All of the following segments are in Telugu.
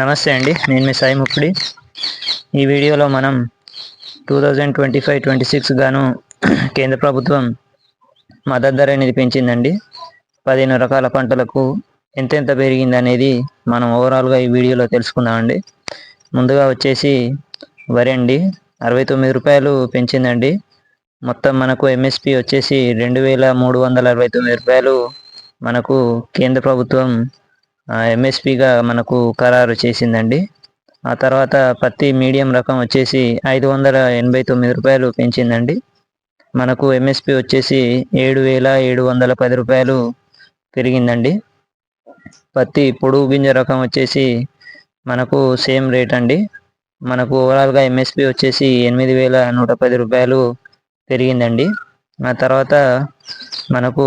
నమస్తే అండి నేను మీ సాయి ముప్పుడి ఈ వీడియోలో మనం two thousand twenty five twenty six గాను కేంద్ర ప్రభుత్వం మద్దతు ధర అనేది పెంచిందండి పదిహేను రకాల పంటలకు ఎంతెంత పెరిగింది అనేది మనం ఓవరాల్గా ఈ వీడియోలో తెలుసుకుందామండి. ముందుగా వచ్చేసి వరి అండి అరవై తొమ్మిది రూపాయలు పెంచిందండి. మొత్తం మనకు ఎంఎస్పి వచ్చేసి రెండు వేల మూడు వందల అరవై తొమ్మిది రూపాయలు మనకు కేంద్ర ప్రభుత్వం ఎంఎస్పిగా మనకు ఖరారు చేసిందండి. ఆ తర్వాత పత్తి మీడియం రకం వచ్చేసి ఐదు వందల ఎనభై తొమ్మిది రూపాయలు పెంచిందండి. మనకు ఎంఎస్పి వచ్చేసి ఏడు వేల ఏడు వందల పది రూపాయలు పెరిగిందండి. పత్తి పొడుగు గింజ రకం వచ్చేసి మనకు సేమ్ రేట్ అండి. మనకు ఓవరాల్గా ఎంఎస్పి వచ్చేసి ఎనిమిది వేల నూట పది రూపాయలు పెరిగిందండి. ఆ తర్వాత మనకు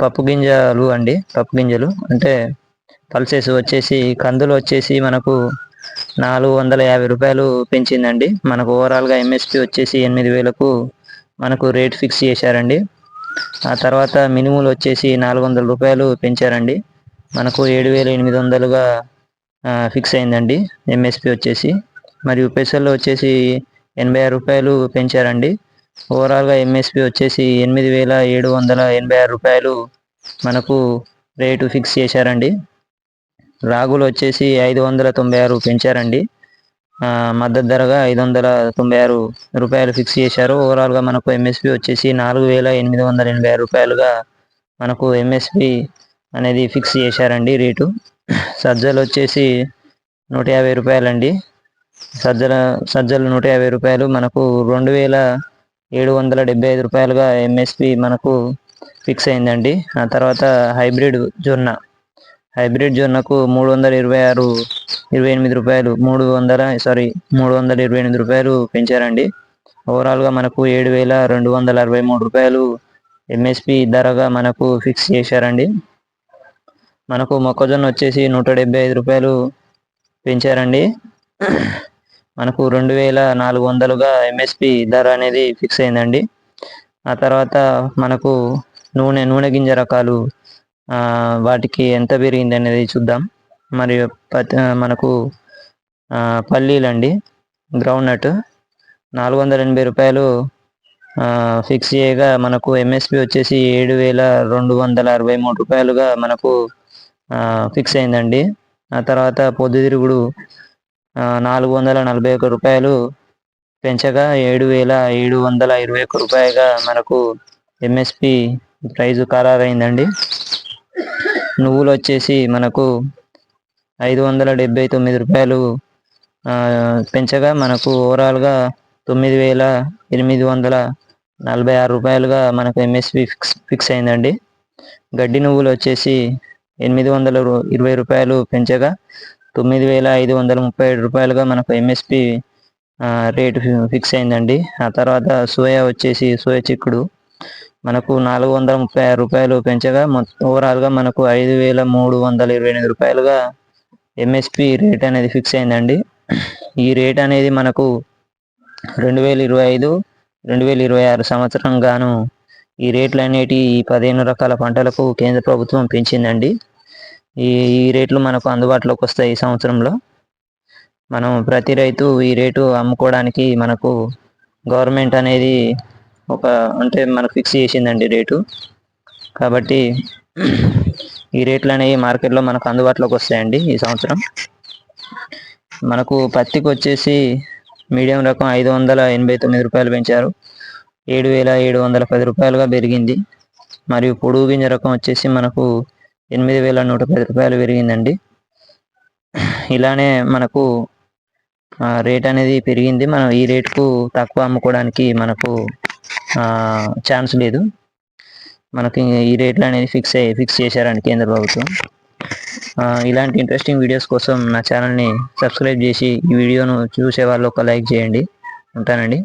పప్పు గింజలు అండి పప్పు గింజలు. అంటే పల్సెస్ వచ్చేసి కందులు వచ్చేసి మనకు నాలుగు వందల యాభై రూపాయలు పెంచిందండి. మనకు ఓవరాల్గా ఎంఎస్పి వచ్చేసి ఎనిమిది వేలకు మనకు రేట్ ఫిక్స్ చేశారండి. ఆ తర్వాత మినిములు వచ్చేసి నాలుగు వందల రూపాయలు పెంచారండి. మనకు ఏడు వేల ఎనిమిది వందలుగా ఫిక్స్ అయిందండి ఎంఎస్పి వచ్చేసి. మరియు పెసల్లో వచ్చేసి ఎనభై ఆరు రూపాయలు పెంచారండి. ఓవరాల్గా ఎంఎస్పి వచ్చేసి ఎనిమిది వేల ఏడు వందల ఎనభై ఆరు రూపాయలు మనకు రేటు ఫిక్స్ చేశారండి. రాగులు వచ్చేసి ఐదు వందల తొంభై ఆరు పెంచారండి. మద్దతు ధరగా ఐదు వందల తొంభై ఆరు రూపాయలు ఫిక్స్ చేశారు. ఓవరాల్గా మనకు ఎంఎస్పి వచ్చేసి నాలుగు వేల ఎనిమిది వందల ఎనభై ఆరు రూపాయలుగా మనకు ఎంఎస్పి అనేది ఫిక్స్ చేశారండి రేటు. సజ్జలు వచ్చేసి నూట యాభై రూపాయలండి. సజ్జల సజ్జలు నూట యాభై రూపాయలు. మనకు రెండు వేల ఏడు వందల డెబ్బై ఐదు రూపాయలుగా ఎంఎస్పి మనకు ఫిక్స్ అయిందండి. ఆ తర్వాత హైబ్రిడ్ జొన్న. హైబ్రిడ్ జొన్నకు మూడు వందల ఇరవై ఆరు ఇరవై ఎనిమిది రూపాయలు మూడు వందల సారీ మూడు వందల ఇరవై ఎనిమిది రూపాయలు పెంచారండి. ఓవరాల్గా మనకు ఏడు వేల రెండు వందల అరవై మూడు రూపాయలు ఎంఎస్పి ధరగా మనకు ఫిక్స్ చేశారండి. మనకు మొక్కజొన్న వచ్చేసి నూట డెబ్బై ఐదు రూపాయలు పెంచారండి. మనకు రెండు వేల నాలుగు వందలుగా ఎంఎస్పి ధర అనేది ఫిక్స్ అయిందండి. ఆ తర్వాత మనకు నూనె నూనె గింజ రకాలు వాటికి ఎంత పెరిగింది అనేది చూద్దాం. మరియు మనకు పల్లీలండి గ్రౌండ్ నట్ నాలుగు వందల ఎనభై రూపాయలు ఫిక్స్ చేయగా మనకు ఎంఎస్పి వచ్చేసి ఏడు వేల రెండు వందల అరవై మూడు రూపాయలుగా మనకు ఫిక్స్ అయిందండి. ఆ తర్వాత పొద్దుతిరుగుడు నాలుగు వందల నలభై ఒక్క రూపాయలు పెంచగా ఏడు వేల ఏడు వందల ఇరవై ఒక్క రూపాయగా మనకు ఎంఎస్పి ప్రైజు ఖరారైందండి. నువ్వులు వచ్చేసి మనకు ఐదు వందల డెబ్బై తొమ్మిది రూపాయలు పెంచగా మనకు ఓవరాల్గా తొమ్మిది వేల ఎనిమిది వందల నలభై ఆరు రూపాయలుగా మనకు ఎంఎస్పి ఫిక్స్ ఫిక్స్ అయిందండి గడ్డి నువ్వులు వచ్చేసి ఎనిమిది వందల ఇరవై రూపాయలు పెంచగా తొమ్మిది వేల ఐదు వందల ముప్పై ఏడు రూపాయలుగా మనకు ఎంఎస్పి రేటు ఫిక్స్ అయిందండి. ఆ తర్వాత సోయా వచ్చేసి సోయా చిక్కుడు మనకు నాలుగు వందల ముప్పై ఆరు రూపాయలు పెంచగా ఓవరాల్గా మనకు ఐదు వేల మూడు వందల ఇరవై ఎనిమిది రూపాయలుగా ఎంఎస్పి రేట్ అనేది ఫిక్స్ అయిందండి. ఈ రేట్ అనేది మనకు రెండు వేల ఇరవై ఐదు రెండు వేల ఇరవై ఆరు సంవత్సరం గాను ఈ రేట్లు అనేటి ఈ పదిహేను రకాల పంటలకు కేంద్ర ప్రభుత్వం పెంచిందండి. ఈ ఈ రేట్లు మనకు అందుబాటులోకి వస్తాయి ఈ సంవత్సరంలో. మనం ప్రతి రైతు ఈ రేటు అమ్ముకోవడానికి మనకు గవర్నమెంట్ అనేది ఒక అంటే మనకు ఫిక్స్ చేసిందండి రేటు. కాబట్టి ఈ రేట్లు అనేవి మార్కెట్లో మనకు అందుబాటులోకి వస్తాయండి ఈ సంవత్సరం. మనకు పత్తికి వచ్చేసి మీడియం రకం ఐదు వందల ఎనభై తొమ్మిది రూపాయలు పెంచారు. ఏడు వేల ఏడు వందల పది రూపాయలుగా పెరిగింది. మరియు పొడుగు గింజ రకం వచ్చేసి మనకు ఎనిమిది వేల నూట పది రూపాయలు పెరిగిందండి. ఇలానే మనకు రేట్ అనేది పెరిగింది. మనం ఈ రేటుకు తక్కువ అమ్ముకోవడానికి మనకు ఛాన్స్ లేదు. మనకి ఈ రేట్లు అనేది ఫిక్స్ అయ్యి ఫిక్స్ చేశారండి కేంద్ర ప్రభుత్వం. ఇలాంటి ఇంట్రెస్టింగ్ వీడియోస్ కోసం నా ఛానల్ని సబ్స్క్రైబ్ చేసి ఈ వీడియోను చూసే వాళ్ళు ఒక లైక్ చేయండి. ఉంటానండి.